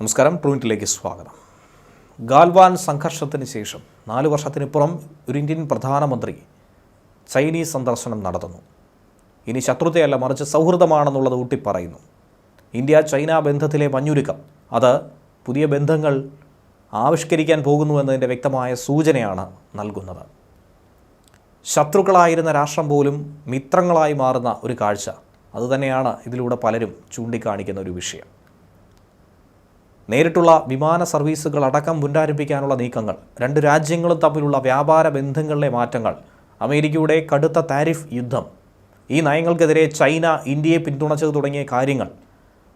നമസ്കാരം ട്രൂവിറ്റിലേക്ക് സ്വാഗതം. ഗാൽവാൻ സംഘർഷത്തിന് ശേഷം നാല് വർഷത്തിനിപ്പുറം ഒരു ഇന്ത്യൻ പ്രധാനമന്ത്രി ചൈനീസ് സന്ദർശനം നടത്തുന്നു. ഇനി ശത്രുതയല്ല മറിച്ച് സൗഹൃദമാണെന്നുള്ളത് ഊട്ടിപ്പറയുന്നു. ഇന്ത്യ ചൈന ബന്ധത്തിലെ മഞ്ഞുരുക്കം അത് പുതിയ ബന്ധങ്ങൾ ആവിഷ്കരിക്കാൻ പോകുന്നു എന്നതിന്റെ വ്യക്തമായ സൂചനയാണ് നൽകുന്നത്. ശത്രുക്കളായിരുന്ന രാഷ്ട്രം പോലും മിത്രങ്ങളായി മാറുന്ന ഒരു കാഴ്ച. അതുതന്നെയാണ് ഇതിലൂടെ പലരും ചൂണ്ടിക്കാണിക്കുന്ന ഒരു വിഷയം. നേരിട്ടുള്ള വിമാന സർവീസുകൾ അടക്കം പുനരാരംഭിക്കാനുള്ള നീക്കങ്ങൾ രണ്ട് രാജ്യങ്ങളും തമ്മിലുള്ള വ്യാപാര ബന്ധങ്ങളിലെ മാറ്റങ്ങൾ അമേരിക്കയുടെ കടുത്ത താരിഫ് യുദ്ധം ഈ നയങ്ങൾക്കെതിരെ ചൈന ഇന്ത്യയെ പിന്തുണച്ചത് തുടങ്ങിയ കാര്യങ്ങൾ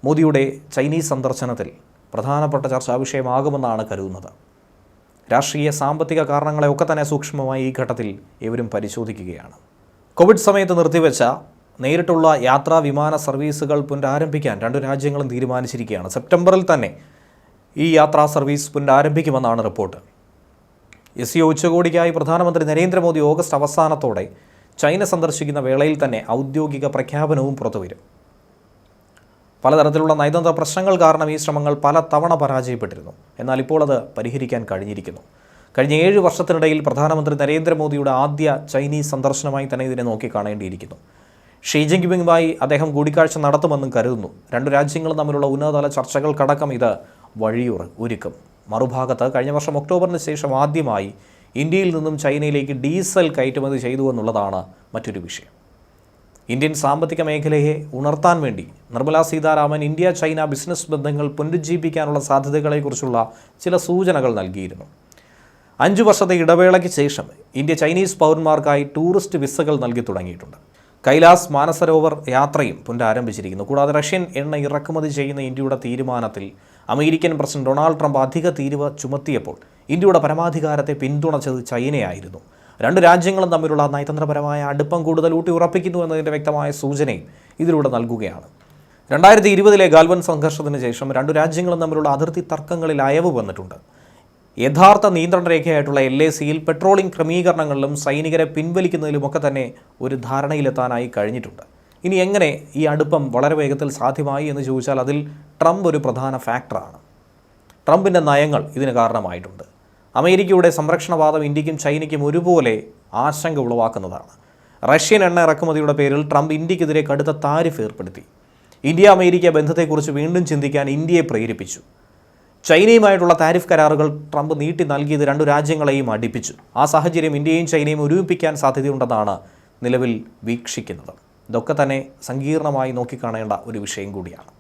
മോദിയുടെ ചൈനീസ് സന്ദർശനത്തിൽ പ്രധാനപ്പെട്ട ചർച്ചാ വിഷയമാകുമെന്നാണ് കരുതുന്നത്. രാഷ്ട്രീയ സാമ്പത്തിക കാരണങ്ങളെയൊക്കെ തന്നെ സൂക്ഷ്മമായി ഈ ഘട്ടത്തിൽ ഇവരും പരിശോധിക്കുകയാണ്. കോവിഡ് സമയത്ത് നിർത്തിവെച്ച നേരിട്ടുള്ള യാത്രാ വിമാന സർവീസുകൾ പുനരാരംഭിക്കാൻ രണ്ടു രാജ്യങ്ങളും തീരുമാനിച്ചിരിക്കുകയാണ്. സെപ്റ്റംബറിൽ തന്നെ ഈ യാത്രാ സർവീസ് പുനരാരംഭിക്കുമെന്നാണ് റിപ്പോർട്ട്. എസ് സി ഉച്ചകോടിക്കായി പ്രധാനമന്ത്രി നരേന്ദ്രമോദി ഓഗസ്റ്റ് അവസാനത്തോടെ ചൈന സന്ദർശിക്കുന്ന വേളയിൽ തന്നെ ഔദ്യോഗിക പ്രഖ്യാപനവും പുറത്തുവരും. പലതരത്തിലുള്ള നയതന്ത്ര പ്രശ്നങ്ങൾ കാരണം ഈ ശ്രമങ്ങൾ പല തവണ പരാജയപ്പെട്ടിരുന്നു. എന്നാൽ ഇപ്പോൾ അത് പരിഹരിക്കാൻ കഴിഞ്ഞിരിക്കുന്നു. കഴിഞ്ഞ ഏഴ് വർഷത്തിനിടയിൽ പ്രധാനമന്ത്രി നരേന്ദ്രമോദിയുടെ ആദ്യ ചൈനീസ് സന്ദർശനമായി തന്നെ ഇതിനെ നോക്കിക്കാണേണ്ടിയിരിക്കുന്നു ഷീ ജിൻപിങ്ങുമായി അദ്ദേഹം കൂടിക്കാഴ്ച നടത്തുമെന്നും കരുതുന്നു. രണ്ടു രാജ്യങ്ങളും തമ്മിലുള്ള ഉന്നതതല ചർച്ചകൾക്കടക്കം ഇത് വഴിയുറ ഒരുക്കും. മറുഭാഗത്ത് കഴിഞ്ഞ വർഷം ഒക്ടോബറിന് ശേഷം ആദ്യമായി ഇന്ത്യയിൽ നിന്നും ചൈനയിലേക്ക് ഡീസൽ കയറ്റുമതി ചെയ്തു എന്നുള്ളതാണ് മറ്റൊരു വിഷയം. ഇന്ത്യൻ സാമ്പത്തിക മേഖലയെ ഉണർത്താൻ വേണ്ടി Nirmala Sitharaman India China business ബന്ധങ്ങൾ പുനരുജ്ജീവിക്കാനുള്ള സാധ്യതകളെക്കുറിച്ചുള്ള ചില സൂചനകൾ നൽകിയിരുന്നു. അഞ്ചു വർഷത്തെ ഇടവേളയ്ക്ക് ശേഷം ഇന്ത്യ ചൈനീസ് പൗരന്മാർക്കായി ടൂറിസ്റ്റ് വിസകൾ നൽകി തുടങ്ങിയിട്ടുണ്ട്. കൈലാസ് മാനസരോവർ യാത്രയും പുനരാരംഭിച്ചിരിക്കുന്നു കൂടാതെ റഷ്യൻ എണ്ണ ഇറക്കുമതി ചെയ്യുന്ന ഇന്ത്യയുടെ തീരുമാനത്തിൽ അമേരിക്കൻ പ്രസിഡന്റ് ഡൊണാൾഡ് ട്രംപ് അധിക തീരുവ ചുമത്തിയപ്പോൾ ഇന്ത്യയുടെ പരമാധികാരത്തെ പിന്തുണച്ചത് ചൈനയായിരുന്നു. രണ്ട് രാജ്യങ്ങളും തമ്മിലുള്ള നയതന്ത്രപരമായ അടുപ്പം കൂടുതൽ ഊട്ടി ഉറപ്പിക്കുന്നു എന്നതിന്റെ വ്യക്തമായ സൂചനയും ഇതിലൂടെ നൽകുകയാണ്. രണ്ടായിരത്തി ഇരുപതിലെ ഗാൽവൻ സംഘർഷത്തിന് ശേഷം രണ്ടു രാജ്യങ്ങളും തമ്മിലുള്ള അതിർത്തി തർക്കങ്ങളിൽ അയവ് വന്നിട്ടുണ്ട്. യഥാർത്ഥ നിയന്ത്രണ രേഖയായിട്ടുള്ള എൽ എ സിയിൽ പെട്രോളിംഗ് ക്രമീകരണങ്ങളിലും സൈനികരെ പിൻവലിക്കുന്നതിലുമൊക്കെ തന്നെ ഒരു ധാരണയിലെത്താനായി കഴിഞ്ഞിട്ടുണ്ട്. ഇനി എങ്ങനെ ഈ അടുപ്പം വളരെ വേഗത്തിൽ സാധ്യമായി എന്ന് ചോദിച്ചാൽ അതിൽ ട്രംപ് ഒരു പ്രധാന ഫാക്ടറാണ്. ട്രംപിന്റെ നയങ്ങൾ ഇതിന് കാരണമായിട്ടുണ്ട്. അമേരിക്കയുടെ സംരക്ഷണവാദം ഇന്ത്യക്കും ചൈനയ്ക്കും ഒരുപോലെ ആശങ്ക ഉളവാക്കുന്നതാണ്. റഷ്യൻ എണ്ണ ഇറക്കുമതിയുടെ പേരിൽ ട്രംപ് ഇന്ത്യക്കെതിരെ കടുത്ത താരിഫ് ഏർപ്പെടുത്തി. ഇന്ത്യ അമേരിക്ക ബന്ധത്തെക്കുറിച്ച് വീണ്ടും ചിന്തിക്കാൻ ഇന്ത്യയെ പ്രേരിപ്പിച്ചു. ചൈനയുമായിട്ടുള്ള താരിഫ് കരാറുകൾ ട്രംപ് നീട്ടി നൽകിയത് രണ്ടു രാജ്യങ്ങളെയും അടിപ്പിച്ചു. ആ സാഹചര്യം ഇന്ത്യയും ചൈനയും ഒരുമിപ്പിക്കാൻ സാധ്യതയുണ്ടെന്നാണ് നിലവിൽ വീക്ഷിക്കുന്നത്. ഇതൊക്കെ തന്നെ സങ്കീർണമായി നോക്കിക്കാണേണ്ട ഒരു വിഷയം കൂടിയാണ്.